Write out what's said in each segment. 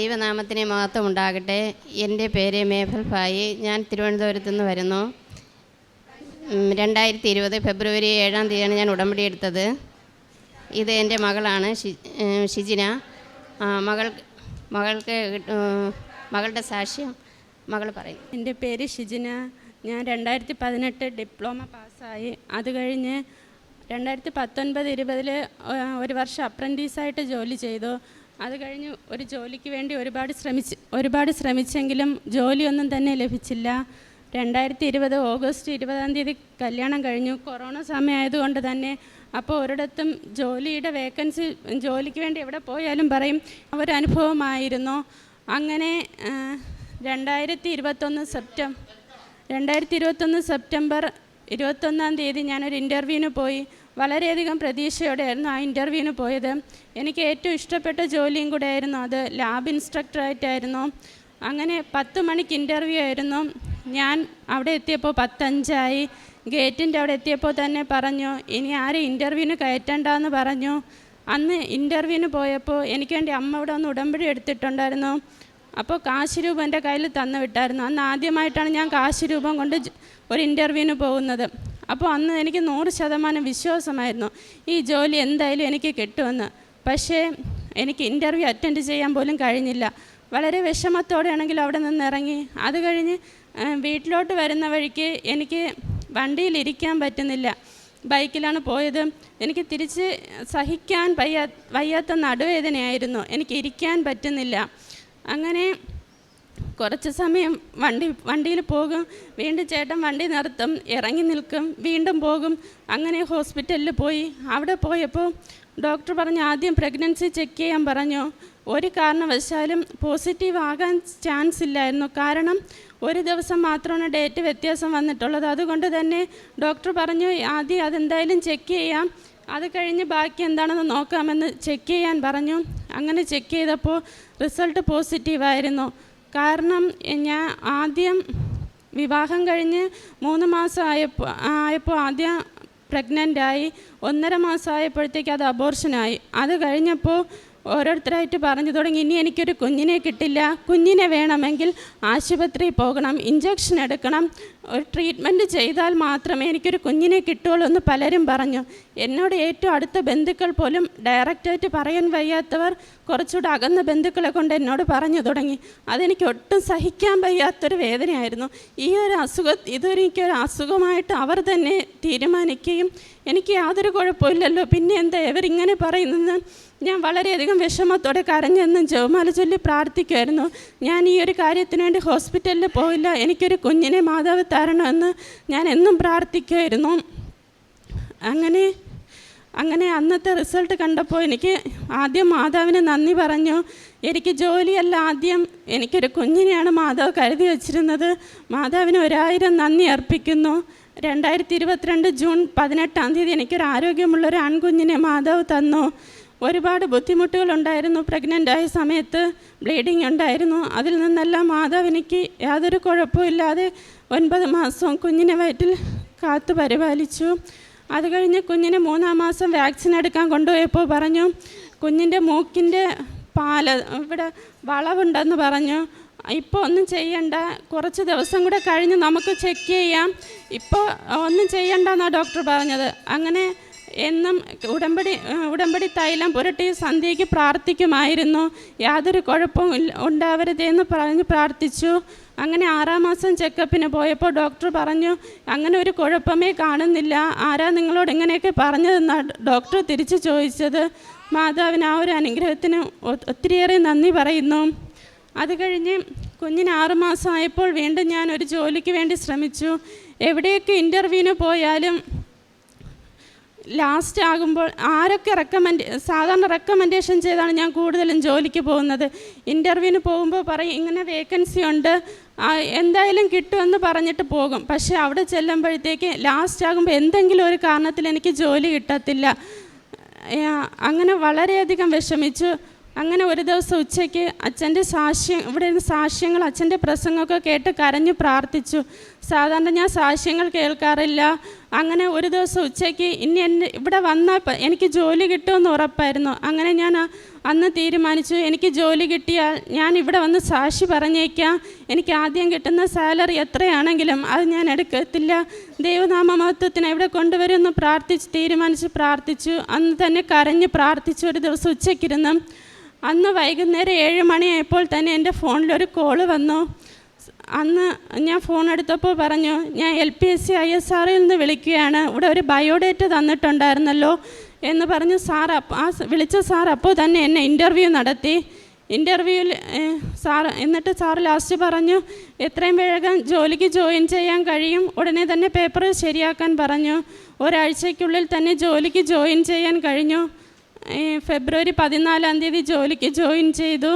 ദൈവനാമത്തിന് മഹത്വം ഉണ്ടാകട്ടെ എന്റെ പേര് മേഫൽ ഫായി ഞാൻ തിരുവനന്തപുരത്ത് നിന്ന് വരുന്നു. രണ്ടായിരത്തി ഇരുപത് ഫെബ്രുവരി ഏഴാം തീയതിയാണ് ഞാൻ ഉടമ്പടി എടുത്തത്. ഇത് എന്റെ മകളാണ് ഷിജിന. മകൾ മകൾക്ക് മകളുടെ സാക്ഷ്യം മകൾ പറയും. എന്റെ പേര് ഷിജിന. ഞാൻ രണ്ടായിരത്തി പതിനെട്ട് ഡിപ്ലോമ പാസ്സായി. അത് കഴിഞ്ഞ് രണ്ടായിരത്തി പത്തൊൻപത് ഇരുപതിൽ ഒരു വർഷം അപ്രന്റീസായിട്ട് ജോലി ചെയ്തു. അത് കഴിഞ്ഞ് ഒരു ജോലിക്ക് വേണ്ടി ഒരുപാട് ശ്രമിച്ച് ഒരുപാട് ശ്രമിച്ചെങ്കിലും ജോലിയൊന്നും തന്നെ ലഭിച്ചില്ല. രണ്ടായിരത്തി ഇരുപത് ഓഗസ്റ്റ് ഇരുപതാം തീയതി കല്യാണം കഴിഞ്ഞു. കൊറോണ സമയമായതുകൊണ്ട് തന്നെ അപ്പോൾ ഒരിടത്തും ജോലിയുടെ വേക്കൻസി ജോലിക്ക് വേണ്ടി എവിടെ പോയാലും പറയും ഒരനുഭവമായിരുന്നു അങ്ങനെ രണ്ടായിരത്തി ഇരുപത്തൊന്ന് സെപ്റ്റംബർ രണ്ടായിരത്തി ഇരുപത്തൊന്ന് സെപ്റ്റംബർ ഇരുപത്തൊന്നാം തീയതി ഞാനൊരു ഇന്റർവ്യൂവിന് പോയി. വളരെയധികം പ്രതീക്ഷയോടെയായിരുന്നു ആ ഇന്റർവ്യൂവിന് പോയത്. എനിക്ക് ഏറ്റവും ഇഷ്ടപ്പെട്ട ജോലിയും കൂടെ ആയിരുന്നു അത് ലാബ് ഇൻസ്ട്രക്ടറായിട്ടായിരുന്നു അങ്ങനെ പത്ത് മണിക്ക് ഇന്റർവ്യൂ ആയിരുന്നു. ഞാൻ അവിടെ എത്തിയപ്പോൾ പത്തഞ്ചായി. ഗേറ്റിന്റെ അവിടെ എത്തിയപ്പോൾ തന്നെ പറഞ്ഞു ഇനി ആരും ഇന്റർവ്യൂവിന് കയറ്റണ്ടെന്ന് പറഞ്ഞു. അന്ന് ഇന്റർവ്യൂവിന് പോയപ്പോൾ എനിക്ക് വേണ്ടി അമ്മ ഇവിടെ ഒന്ന് ഉടമ്പടി എടുത്തിട്ടുണ്ടായിരുന്നു. അപ്പോൾ കാശ് രൂപം എന്റെ കയ്യിൽ തന്നു വിട്ടായിരുന്നു. അന്ന് ആദ്യമായിട്ടാണ് ഞാൻ കാശ് രൂപം കൊണ്ട് ഒരു ഇന്റർവ്യൂവിന് പോകുന്നത്. അപ്പോൾ അന്ന് എനിക്ക് നൂറ് ശതമാനം വിശ്വാസമായിരുന്നു. ഈ ജോലി എന്തായാലും എനിക്ക് കിട്ടുമെന്ന്. പക്ഷേ എനിക്ക് ഇന്റർവ്യൂ അറ്റൻഡ് ചെയ്യാൻ പോലും കഴിഞ്ഞില്ല. വളരെ വിഷമത്തോടെയാണെങ്കിൽ അവിടെ നിന്ന് ഇറങ്ങി അത് കഴിഞ്ഞ് വീട്ടിലോട്ട് വരുന്ന വഴിക്ക് എനിക്ക് വണ്ടിയിലിരിക്കാൻ പറ്റുന്നില്ല. ബൈക്കിലാണ് പോയത്. എനിക്ക് തിരിച്ച് സഹിക്കാൻ വയ്യാ വയ്യാത്ത നടുവേദനയായിരുന്നു. എനിക്ക് ഇരിക്കാൻ പറ്റുന്നില്ല. അങ്ങനെ കുറച്ച് സമയം വണ്ടി വണ്ടിയിൽ പോകും. വീണ്ടും ചേട്ടൻ വണ്ടി നിർത്തും. ഇറങ്ങി നിൽക്കും. വീണ്ടും പോകും. അങ്ങനെ ഹോസ്പിറ്റലിൽ പോയി. അവിടെ പോയപ്പോൾ ഡോക്ടർ പറഞ്ഞു ആദ്യം പ്രഗ്നൻസി ചെക്ക് ചെയ്യാൻ പറഞ്ഞു. ഒരു കാരണവശാലും പോസിറ്റീവ് ആകാൻ ചാൻസ് ഇല്ലായിരുന്നു. കാരണം ഒരു ദിവസം മാത്രമാണ് ഡേറ്റ് വ്യത്യാസം വന്നിട്ടുള്ളത്. അതുകൊണ്ട് തന്നെ ഡോക്ടർ പറഞ്ഞു ആദ്യം അതെന്തായാലും ചെക്ക് ചെയ്യാം. അത് കഴിഞ്ഞ് ബാക്കി എന്താണെന്ന് നോക്കാമെന്ന് ചെക്ക് ചെയ്യാൻ പറഞ്ഞു. അങ്ങനെ ചെക്ക് ചെയ്തപ്പോൾ റിസൾട്ട് പോസിറ്റീവായിരുന്നു കാരണം ഞാൻ ആദ്യം വിവാഹം കഴിഞ്ഞ് മൂന്ന് മാസം ആയപ്പോൾ ആയപ്പോൾ ആദ്യം പ്രഗ്നന്റായി ഒന്നര മാസം ആയപ്പോഴത്തേക്ക് അത് അബോർഷനായി. അത് കഴിഞ്ഞപ്പോൾ ഓരോരുത്തരായിട്ട് പറഞ്ഞു തുടങ്ങി ഇനി എനിക്കൊരു കുഞ്ഞിനെ കിട്ടില്ല. കുഞ്ഞിനെ വേണമെങ്കിൽ ആശുപത്രിയിൽ പോകണം. ഇഞ്ചക്ഷൻ എടുക്കണം. ഒരു ട്രീറ്റ്മെന്റ് ചെയ്താൽ മാത്രമേ എനിക്കൊരു കുഞ്ഞിനെ കിട്ടുള്ളൂ എന്ന് പലരും പറഞ്ഞു. എന്നോട് ഏറ്റവും അടുത്ത ബന്ധുക്കൾ പോലും ഡയറക്റ്റായിട്ട് പറയാൻ വയ്യാത്തവർ കുറച്ചുകൂടെ അകന്ന ബന്ധുക്കളെ കൊണ്ട് എന്നോട് പറഞ്ഞു തുടങ്ങി. അതെനിക്ക് ഒട്ടും സഹിക്കാൻ വയ്യാത്തൊരു വേദനയായിരുന്നു. ഈ ഒരു അസുഖ ഇതൊരിക്കൊരു അസുഖമായിട്ട് അവർ തന്നെ തീരുമാനിക്കുകയും എനിക്ക് യാതൊരു കുഴപ്പമില്ലല്ലോ പിന്നെ എന്താ ഇവരിങ്ങനെ പറയുന്നത് ഞാൻ വളരെയധികം വിഷമത്തോടെ കരഞ്ഞെന്നും ജവമാല ചൊല്ലി പ്രാർത്ഥിക്കുമായിരുന്നു. ഞാൻ ഈ ഒരു കാര്യത്തിന് വേണ്ടി ഹോസ്പിറ്റലിൽ പോയില്ല എനിക്കൊരു കുഞ്ഞിനെ മാതാവ് തരണമെന്ന് ഞാൻ എന്നും പ്രാർത്ഥിക്കുമായിരുന്നു. അങ്ങനെ അങ്ങനെ അന്നത്തെ റിസൾട്ട് കണ്ടപ്പോൾ എനിക്ക് ആദ്യം മാതാവിന് നന്ദി പറഞ്ഞു. എനിക്ക് ജോലിയല്ല ആദ്യം. എനിക്കൊരു കുഞ്ഞിനെയാണ് മാതാവ് കരുതി വച്ചിരുന്നത്. മാതാവിന് ഒരായിരം നന്ദി അർപ്പിക്കുന്നു. രണ്ടായിരത്തി ഇരുപത്തിരണ്ട് ജൂൺ പതിനെട്ടാം തീയതി എനിക്കൊരു ആരോഗ്യമുള്ളൊരു ആൺകുഞ്ഞിനെ മാതാവ് തന്നു. ഒരുപാട് ബുദ്ധിമുട്ടുകളുണ്ടായിരുന്നു. പ്രഗ്നന്റ് ആയ സമയത്ത് ബ്ലീഡിംഗ് ഉണ്ടായിരുന്നു. അതിൽ നിന്നെല്ലാം മാതാവ് എനിക്ക് യാതൊരു കുഴപ്പമില്ലാതെ ഒൻപത് മാസവും കുഞ്ഞിനെ വയറ്റിൽ കാത്തു പരിപാലിച്ചു. അത് കഴിഞ്ഞ് കുഞ്ഞിന് മൂന്നാം മാസം വാക്സിൻ എടുക്കാൻ കൊണ്ടുപോയപ്പോൾ പറഞ്ഞു കുഞ്ഞിന്റെ മൂക്കിന്റെ പാൽ ഇവിടെ വളവുണ്ടെന്ന് പറഞ്ഞു. ഇപ്പോൾ ഒന്നും ചെയ്യണ്ട. കുറച്ച് ദിവസം കൂടെ കഴിഞ്ഞ് നമുക്ക് ചെക്ക് ചെയ്യാം. ഇപ്പോൾ ഒന്നും ചെയ്യണ്ടെന്നാണ് ഡോക്ടർ പറഞ്ഞത്. അങ്ങനെ എന്നും ഉടമ്പടി ഉടമ്പടി തൈലം പുരട്ടി സന്ധ്യയ്ക്ക് പ്രാർത്ഥിക്കുമായിരുന്നു. യാതൊരു കുഴപ്പവും ഉണ്ടാവരുതെന്ന് പറഞ്ഞ് പ്രാർത്ഥിച്ചു. അങ്ങനെ ആറാം മാസം ചെക്കപ്പിന് പോയപ്പോൾ ഡോക്ടർ പറഞ്ഞു അങ്ങനെ ഒരു കുഴപ്പമേ കാണുന്നില്ല. ആരാ നിങ്ങളോട് ഇങ്ങനെയൊക്കെ പറഞ്ഞതെന്നാണ് ഡോക്ടർ തിരിച്ചു ചോദിച്ചത്. മാതാവിന് ആ ഒരു അനുഗ്രഹത്തിന് ഒത്തിരിയേറെ നന്ദി പറയുന്നു. അത് കഴിഞ്ഞ് കുഞ്ഞിന് ആറുമാസമായപ്പോൾ വീണ്ടും ഞാൻ ഒരു ജോലിക്ക് വേണ്ടി ശ്രമിച്ചു. എവിടെയൊക്കെ ഇന്റർവ്യൂവിന് പോയാലും ലാസ്റ്റ് ആകുമ്പോൾ ആരൊക്കെ റെക്കമെൻഡ് സാധാരണ റെക്കമെൻഡേഷൻ ചെയ്താണ് ഞാൻ കൂടുതലും ജോലിക്ക് പോകുന്നത്. ഇന്റർവ്യൂവിന് പോകുമ്പോൾ പറയും ഇങ്ങനെ വേക്കൻസി ഉണ്ട്. എന്തായാലും കിട്ടുമെന്ന് പറഞ്ഞിട്ട് പോകും. പക്ഷേ അവിടെ ചെല്ലുമ്പോഴത്തേക്ക് ലാസ്റ്റ് ആകുമ്പോൾ എന്തെങ്കിലും ഒരു കാരണത്തിൽ എനിക്ക് ജോലി കിട്ടത്തില്ല. അങ്ങനെ വളരെയധികം വിഷമിച്ചു. അങ്ങനെ ഒരു ദിവസം ഉച്ചയ്ക്ക് അച്ഛന്റെ സാക്ഷ്യം ഇവിടെ സാക്ഷ്യങ്ങൾ അച്ഛന്റെ പ്രസംഗമൊക്കെ കേട്ട് കരഞ്ഞു പ്രാർത്ഥിച്ചു. സാധാരണ ഞാൻ സാക്ഷ്യങ്ങൾ കേൾക്കാറില്ല. അങ്ങനെ ഒരു ദിവസം ഉച്ചയ്ക്ക് ഇനി എന്റെ ഇവിടെ വന്നാൽ എനിക്ക് ജോലി കിട്ടുമെന്ന് ഉറപ്പായിരുന്നു. അങ്ങനെ ഞാൻ അന്ന് തീരുമാനിച്ചു എനിക്ക് ജോലി കിട്ടിയാൽ ഞാൻ ഇവിടെ വന്ന് സാക്ഷി പറഞ്ഞേക്കാം. എനിക്ക് ആദ്യം കിട്ടുന്ന സാലറി എത്രയാണെങ്കിലും അത് ഞാൻ എടുക്കത്തില്ല. ദൈവനാമമഹത്വത്തിന് ഇവിടെ കൊണ്ടുവരുമെന്ന് പ്രാർത്ഥിച്ച് തീരുമാനിച്ച് പ്രാർത്ഥിച്ചു. അന്ന് തന്നെ കരഞ്ഞ് പ്രാർത്ഥിച്ചു ഒരു ദിവസം ഉച്ചയ്ക്കിരുന്ന് അന്ന് വൈകുന്നേരം ഏഴ് മണിയായപ്പോൾ തന്നെ എന്റെ ഫോണിലൊരു കോൾ വന്നു. അന്ന് ഞാൻ ഫോൺ എടുത്തപ്പോൾ പറഞ്ഞു ഞാൻ L P S C I S ആറിൽ നിന്ന് വിളിക്കുകയാണ്. ഇവിടെ ഒരു ബയോഡേറ്റ് തന്നിട്ടുണ്ടായിരുന്നല്ലോ. എന്ന് പറഞ്ഞ് സാർ ആ വിളിച്ച സാർ അപ്പോൾ തന്നെ എന്നെ ഇന്റർവ്യൂ നടത്തി. ഇന്റർവ്യൂവിൽ സാർ എന്നിട്ട് സാർ ലാസ്റ്റ് പറഞ്ഞു എത്രയും വേഗം ജോലിക്ക് ജോയിൻ ചെയ്യാൻ കഴിയും. ഉടനെ തന്നെ പേപ്പർ ശരിയാക്കാൻ പറഞ്ഞു. ഒരാഴ്ചയ്ക്കുള്ളിൽ തന്നെ ജോലിക്ക് ജോയിൻ ചെയ്യാൻ കഴിഞ്ഞു. ഫെബ്രുവരി പതിനാലാം തീയതി ജോലിക്ക് ജോയിൻ ചെയ്തു.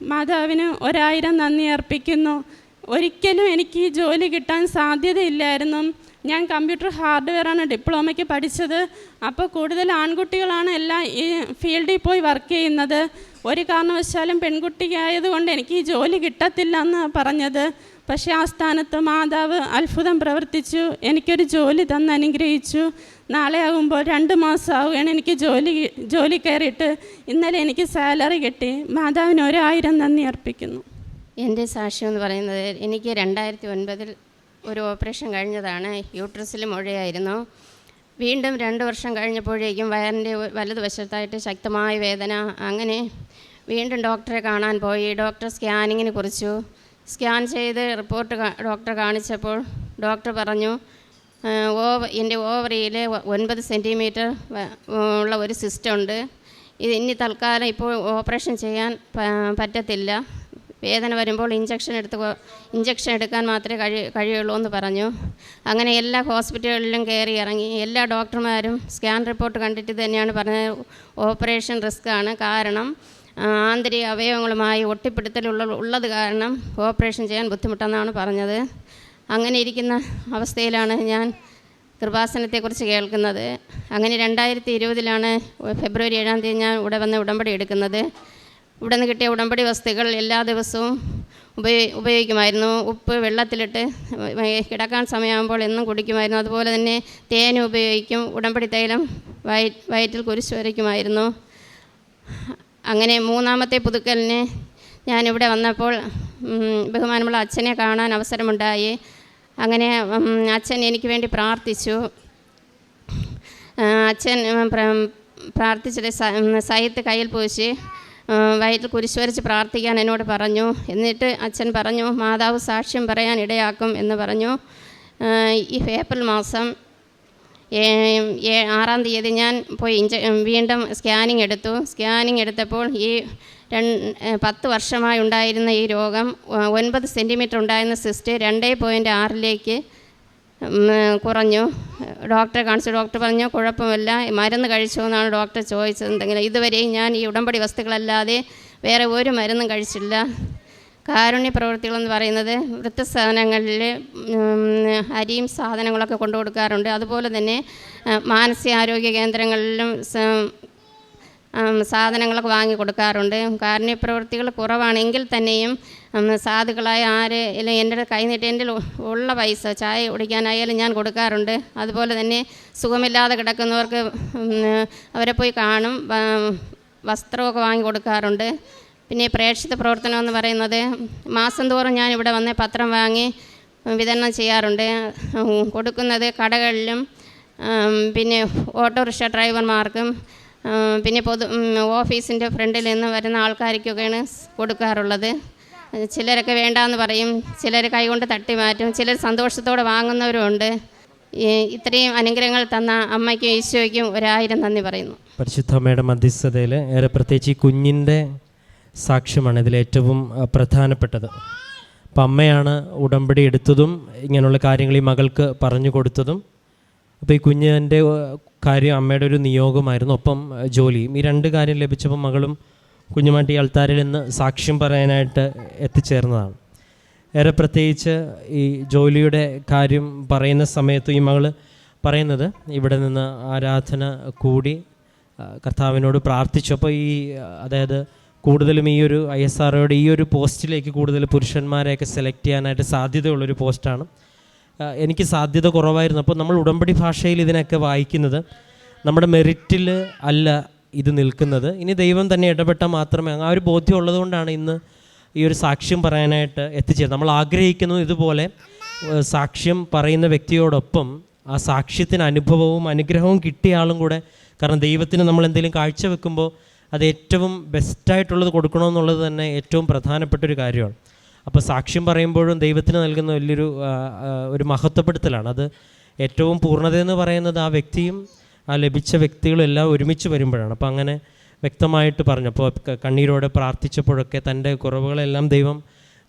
മാതാവിന് ഒരായിരം നന്ദി അർപ്പിക്കുന്നു. ഒരിക്കലും എനിക്ക് ഈ ജോലി കിട്ടാൻ സാധ്യതയില്ലായിരുന്നു. ഞാൻ കമ്പ്യൂട്ടർ ഹാർഡ്വെയറാണ് ഡിപ്ലോമയ്ക്ക് പഠിച്ചത്. അപ്പോൾ കൂടുതൽ ആൺകുട്ടികളാണ് എല്ലാം ഈ ഫീൽഡിൽ പോയി വർക്ക് ചെയ്യുന്നത്. ഒരു കാരണവശാലും പെൺകുട്ടിയായതുകൊണ്ട് എനിക്ക് ഈ ജോലി കിട്ടത്തില്ല എന്ന് പറഞ്ഞത്. പക്ഷേ ആ സ്ഥാനത്ത് മാതാവ് അത്ഭുതം പ്രവർത്തിച്ചു എനിക്കൊരു ജോലി തന്ന് അനുഗ്രഹിച്ചു. നാളെ ആകുമ്പോൾ രണ്ട് മാസം ആവുകയാണ് എനിക്ക് ജോലി ജോലി കയറിയിട്ട് ഇന്നലെ എനിക്ക് സാലറി കിട്ടി. മാതാവിന് ഒരായിരം നന്ദി അർപ്പിക്കുന്നു. എന്റെ സാക്ഷ്യം എന്ന് പറയുന്നത് എനിക്ക് രണ്ടായിരത്തി ഒൻപതിൽ ഒരു ഓപ്പറേഷൻ കഴിഞ്ഞതാണ്. യൂട്രസിൽ മുഴയായിരുന്നു. വീണ്ടും രണ്ട് വർഷം കഴിഞ്ഞപ്പോഴേക്കും വയറിന്റെ വലതുവശത്തായിട്ട് ശക്തമായ വേദന. അങ്ങനെ വീണ്ടും ഡോക്ടറെ കാണാൻ പോയി. ഡോക്ടർ സ്കാനിങ്ങിനെ കുറിച്ചു. സ്കാൻ ചെയ്ത് റിപ്പോർട്ട് ഡോക്ടർ കാണിച്ചപ്പോൾ ഡോക്ടർ പറഞ്ഞു ഓവ എന്റെ ഓവറിയിൽ ഒൻപത് സെന്റിമീറ്റർ ഉള്ള ഒരു സിസ്റ്റം ഉണ്ട്. ഇത് ഇനി തൽക്കാലം ഇപ്പോൾ ഓപ്പറേഷൻ ചെയ്യാൻ പറ്റത്തില്ല. വേദന വരുമ്പോൾ ഇഞ്ചക്ഷൻ എടുത്ത് ഇഞ്ചക്ഷൻ എടുക്കാൻ മാത്രമേ കഴി കഴിയുള്ളൂ എന്ന് പറഞ്ഞു. അങ്ങനെ എല്ലാ ഹോസ്പിറ്റലുകളിലും കയറി ഇറങ്ങി. എല്ലാ ഡോക്ടർമാരും സ്കാൻ റിപ്പോർട്ട് കണ്ടിട്ട് തന്നെയാണ് പറഞ്ഞത് ഓപ്പറേഷൻ റിസ്ക് ആണ് കാരണം ആന്തരിക അവയവങ്ങളുമായി ഒട്ടിപ്പിടുത്തലുള്ള ഉള്ളത് കാരണം ഓപ്പറേഷൻ ചെയ്യാൻ ബുദ്ധിമുട്ടെന്നാണ് പറഞ്ഞത്. അങ്ങനെ ഇരിക്കുന്ന അവസ്ഥയിലാണ് ഞാൻ കൃപാസനത്തെക്കുറിച്ച് കേൾക്കുന്നത്. അങ്ങനെ രണ്ടായിരത്തി ഇരുപതിലാണ് ഫെബ്രുവരി ഏഴാം തീയതി ഞാൻ ഇവിടെ വന്ന് ഉടമ്പടി എടുക്കുന്നത്. ഇവിടെ നിന്ന് കിട്ടിയ ഉടമ്പടി വസ്തുക്കൾ എല്ലാ ദിവസവും ഉപയോഗി ഉപയോഗിക്കുമായിരുന്നു. ഉപ്പ് വെള്ളത്തിലിട്ട് കിടക്കാൻ സമയമാകുമ്പോൾ എന്നും കുടിക്കുമായിരുന്നു. അതുപോലെ തന്നെ തേൻ ഉപയോഗിക്കും. ഉടമ്പടി തൈലം വയ വയറ്റിൽ കുരിശ് വരയ്ക്കുമായിരുന്നു. അങ്ങനെ മൂന്നാമത്തെ പുതുക്കലിന് ഞാനിവിടെ വന്നപ്പോൾ ബഹുമാനമുള്ള അച്ഛനെ കാണാൻ അവസരമുണ്ടായി. അങ്ങനെ അച്ഛൻ എനിക്ക് വേണ്ടി പ്രാർത്ഥിച്ചു. അച്ഛൻ പ്രാർത്ഥിച്ചിട്ട് സഹിത്ത് കയ്യിൽ പൂശി വയറ്റിൽ കുരിശുവരച്ച് പ്രാർത്ഥിക്കാൻ എന്നോട് പറഞ്ഞു. എന്നിട്ട് അച്ഛൻ പറഞ്ഞു മാതാവ് സാക്ഷ്യം പറയാൻ ഇടയാക്കും എന്ന് പറഞ്ഞു. ഈ ഏപ്രിൽ മാസം ആറാം തീയതി ഞാൻ പോയി ഇഞ്ച വീണ്ടും സ്കാനിങ് എടുത്തു. സ്കാനിങ് എടുത്തപ്പോൾ ഈ പത്ത് വർഷമായി ഉണ്ടായിരുന്ന ഈ രോഗം ഒൻപത് സെന്റിമീറ്റർ ഉണ്ടായിരുന്ന സിസ്റ്റ് രണ്ടേ പോയിന്റ് ആറിലേക്ക് കുറഞ്ഞു. ഡോക്ടറെ കാണിച്ചു. ഡോക്ടർ പറഞ്ഞു കുഴപ്പമില്ല മരുന്ന് കഴിച്ചു എന്നാണ് ഡോക്ടർ ചോദിച്ചത്. എന്തെങ്കിലും ഇതുവരെയും ഞാൻ ഈ ഉടമ്പടി വസ്തുക്കളല്ലാതെ വേറെ ഒരു മരുന്നും കഴിച്ചില്ല. കാരുണ്യ പ്രവൃത്തികളെന്ന് പറയുന്നത് വൃത്തസാധനങ്ങളിൽ അരിയും സാധനങ്ങളൊക്കെ കൊണ്ടു കൊടുക്കാറുണ്ട് അതുപോലെ തന്നെ മാനസികാരോഗ്യ കേന്ദ്രങ്ങളിലും സാധനങ്ങളൊക്കെ വാങ്ങി കൊടുക്കാറുണ്ട് കാരുണ്യ പ്രവൃത്തികൾ കുറവാണെങ്കിൽ തന്നെയും സാധുക്കളായ ആര് എന്റെ കൈ നീട്ടി എന്റെ ഉള്ള പൈസ ചായ കുടിക്കാനായാലും ഞാൻ കൊടുക്കാറുണ്ട്. അതുപോലെ തന്നെ സുഖമില്ലാതെ കിടക്കുന്നവർക്ക് അവരെ പോയി കാണും വസ്ത്രമൊക്കെ വാങ്ങി കൊടുക്കാറുണ്ട് പിന്നെ പ്രേക്ഷിത പ്രവർത്തനം എന്ന് പറയുന്നത് മാസം തോറും ഞാൻ ഇവിടെ വന്ന് പത്രം വാങ്ങി വിതരണം ചെയ്യാറുണ്ട്. കൊടുക്കുന്നത് കടകളിലും പിന്നെ ഓട്ടോറിക്ഷ ഡ്രൈവർമാർക്കും പിന്നെ പൊതു ഓഫീസിന്റെ ഫ്രണ്ടിൽ നിന്ന് വരുന്ന ആൾക്കാർക്കൊക്കെയാണ് കൊടുക്കാറുള്ളത്. ചിലരൊക്കെ വേണ്ടാന്ന് പറയും ചിലർ കൈകൊണ്ട് തട്ടി മാറ്റും ചിലർ സന്തോഷത്തോടെ വാങ്ങുന്നവരുമുണ്ട് ഇത്രയും അനുഗ്രഹങ്ങൾ തന്ന അമ്മയ്ക്കും ഈശോയ്ക്കും ഒരായിരം നന്ദി പറയുന്നു. പരിശുദ്ധ അമ്മയുടെ മധ്യസ്ഥതയിൽ ഏറെ പ്രത്യേകിച്ച് ഈ കുഞ്ഞിന്റെ സാക്ഷ്യമാണ് ഇതിലേറ്റവും പ്രധാനപ്പെട്ടത്. അപ്പം അമ്മയാണ് ഉടമ്പടി എടുത്തതും ഇങ്ങനെയുള്ള കാര്യങ്ങൾ ഈ മകൾക്ക് പറഞ്ഞു കൊടുത്തതും. അപ്പോൾ ഈ കുഞ്ഞിന്റെ കാര്യം അമ്മയുടെ ഒരു നിയോഗമായിരുന്നു ഒപ്പം ജോലിയും ഈ രണ്ട് കാര്യം ലഭിച്ചപ്പോൾ മകളും കുഞ്ഞുമായിട്ട് ഈ അൾത്താരിൽ നിന്ന് സാക്ഷ്യം പറയാനായിട്ട് എത്തിച്ചേർന്നതാണ്. ഏറെ പ്രത്യേകിച്ച് ഈ ജോലിയുടെ കാര്യം പറയുന്ന സമയത്ത് ഈ മകൾ പറയുന്നത് ഇവിടെ നിന്ന് ആരാധന കൂടി കർത്താവിനോട് പ്രാർത്ഥിച്ചപ്പോൾ ഈ അതായത് കൂടുതലും ഈ ഒരു ഐ എസ് ആർഒയുടെ ഈ ഒരു പോസ്റ്റിലേക്ക് കൂടുതൽ പുരുഷന്മാരെയൊക്കെ സെലക്ട് ചെയ്യാനായിട്ട് സാധ്യതയുള്ളൊരു പോസ്റ്റാണ്. എനിക്ക് സാധ്യത കുറവായിരുന്നു. അപ്പോൾ നമ്മൾ ഉടമ്പടി ഭാഷയിൽ ഇതിനൊക്കെ വായിക്കുന്നത് നമ്മുടെ മെറിറ്റിൽ അല്ല ഇത് നിൽക്കുന്നത്. ഇനി ദൈവം തന്നെ ഇടപെട്ടാൽ മാത്രമേ ആ ഒരു ബോധ്യം ഉള്ളതുകൊണ്ടാണ് ഇന്ന് ഈ ഒരു സാക്ഷ്യം പറയാനായിട്ട് എത്തിച്ചേരുന്നത് നമ്മൾ ആഗ്രഹിക്കുന്നു ഇതുപോലെ സാക്ഷ്യം പറയുന്ന വ്യക്തിയോടൊപ്പം ആ സാക്ഷ്യത്തിന് അനുഭവവും അനുഗ്രഹവും കിട്ടിയ ആളും കൂടെ. കാരണം ദൈവത്തിന് നമ്മൾ എന്തെങ്കിലും കാഴ്ചവെക്കുമ്പോൾ അത് ഏറ്റവും ബെസ്റ്റായിട്ടുള്ളത് കൊടുക്കണമെന്നുള്ളത് തന്നെ ഏറ്റവും പ്രധാനപ്പെട്ട ഒരു കാര്യമാണ്. അപ്പോൾ സാക്ഷ്യം പറയുമ്പോഴും ദൈവത്തിന് നൽകുന്ന വലിയൊരു ഒരു മഹത്വപ്പെടുത്തലാണ്. അത് ഏറ്റവും പൂർണതയെന്ന് പറയുന്നത് ആ വ്യക്തിയും ആ ലഭിച്ച വ്യക്തികളും എല്ലാം ഒരുമിച്ച് വരുമ്പോഴാണ്. അപ്പോൾ അങ്ങനെ വ്യക്തമായിട്ട് പറഞ്ഞു. അപ്പോൾ കണ്ണീരോടെ പ്രാർത്ഥിച്ചപ്പോഴൊക്കെ തന്റെ കുറവുകളെല്ലാം ദൈവം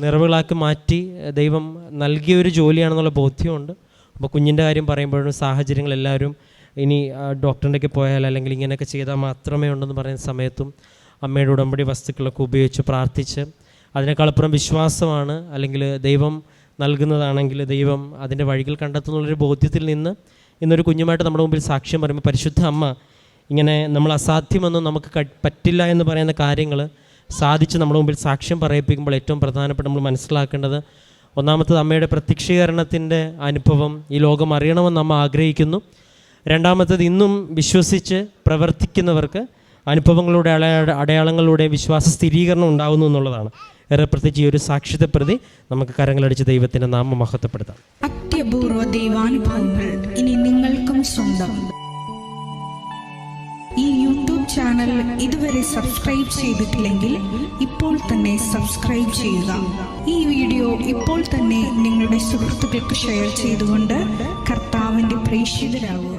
നിറവുകളാക്കി മാറ്റി ദൈവം നൽകിയ ഒരു ജോലിയാണെന്നുള്ള ബോധ്യമുണ്ട്. അപ്പോൾ കുഞ്ഞിന്റെ കാര്യം പറയുമ്പോഴും സാഹചര്യങ്ങളെല്ലാവരും ഇനി ഡോക്ടറിന്റെയൊക്കെ പോയാൽ അല്ലെങ്കിൽ ഇങ്ങനെയൊക്കെ ചെയ്താൽ മാത്രമേ ഉണ്ടെന്ന് പറയുന്ന സമയത്തും അമ്മയുടെ ഉടമ്പടി വസ്തുക്കളൊക്കെ ഉപയോഗിച്ച് പ്രാർത്ഥിച്ച് അതിനേക്കാളപ്പുറം വിശ്വാസമാണ് അല്ലെങ്കിൽ ദൈവം നൽകുന്നതാണെങ്കിൽ ദൈവം അതിന്റെ വഴികൾ കണ്ടെത്തുന്നുള്ളൊരു ബോധ്യത്തിൽ നിന്ന് ഇന്നൊരു കുഞ്ഞുമായിട്ട് നമ്മുടെ മുമ്പിൽ സാക്ഷ്യം പറയുമ്പോൾ പരിശുദ്ധ അമ്മ ഇങ്ങനെ നമ്മൾ അസാധ്യമെന്നും നമുക്ക് പറ്റില്ല എന്ന് പറയുന്ന കാര്യങ്ങൾ സാധിച്ച് നമ്മുടെ മുമ്പിൽ സാക്ഷ്യം പറയിപ്പിക്കുമ്പോൾ ഏറ്റവും പ്രധാനപ്പെട്ട നമ്മൾ മനസ്സിലാക്കേണ്ടത് ഒന്നാമത്തത് അമ്മയുടെ പ്രത്യക്ഷീകരണത്തിന്റെ അനുഭവം ഈ ലോകം അറിയണമെന്ന് അമ്മ ആഗ്രഹിക്കുന്നു. രണ്ടാമത്തത് ഇന്നും വിശ്വസിച്ച് പ്രവർത്തിക്കുന്നവർക്ക് അനുഭവങ്ങളുടെ അടയാളങ്ങളുടെ വിശ്വാസ സ്ഥിരീകരണം ഉണ്ടാകുന്നു എന്നുള്ളതാണ്. ഏറെ പ്രത്യേകിച്ച് ഈ ഒരു സാക്ഷ്യത്തെ പ്രതി നമുക്ക് കരങ്ങളടിച്ച് ദൈവത്തിന്റെ നാമം മഹത്വപ്പെടുത്താം. അത്യപൂർവ ദൈവാനുഭവങ്ങൾ ഇനി നിങ്ങൾക്കും സ്വന്തം. ഈ യൂട്യൂബ് ചാനൽ ഇതുവരെ സബ്സ്ക്രൈബ് ചെയ്തിട്ടില്ലെങ്കിൽ ഇപ്പോൾ തന്നെ സബ്സ്ക്രൈബ് ചെയ്യുക. ഈ വീഡിയോ ഇപ്പോൾ തന്നെ നിങ്ങളുടെ സുഹൃത്തുക്കൾക്ക് ഷെയർ ചെയ്തുകൊണ്ട് കർത്താവിന്റെ പ്രേക്ഷിതരാകുക.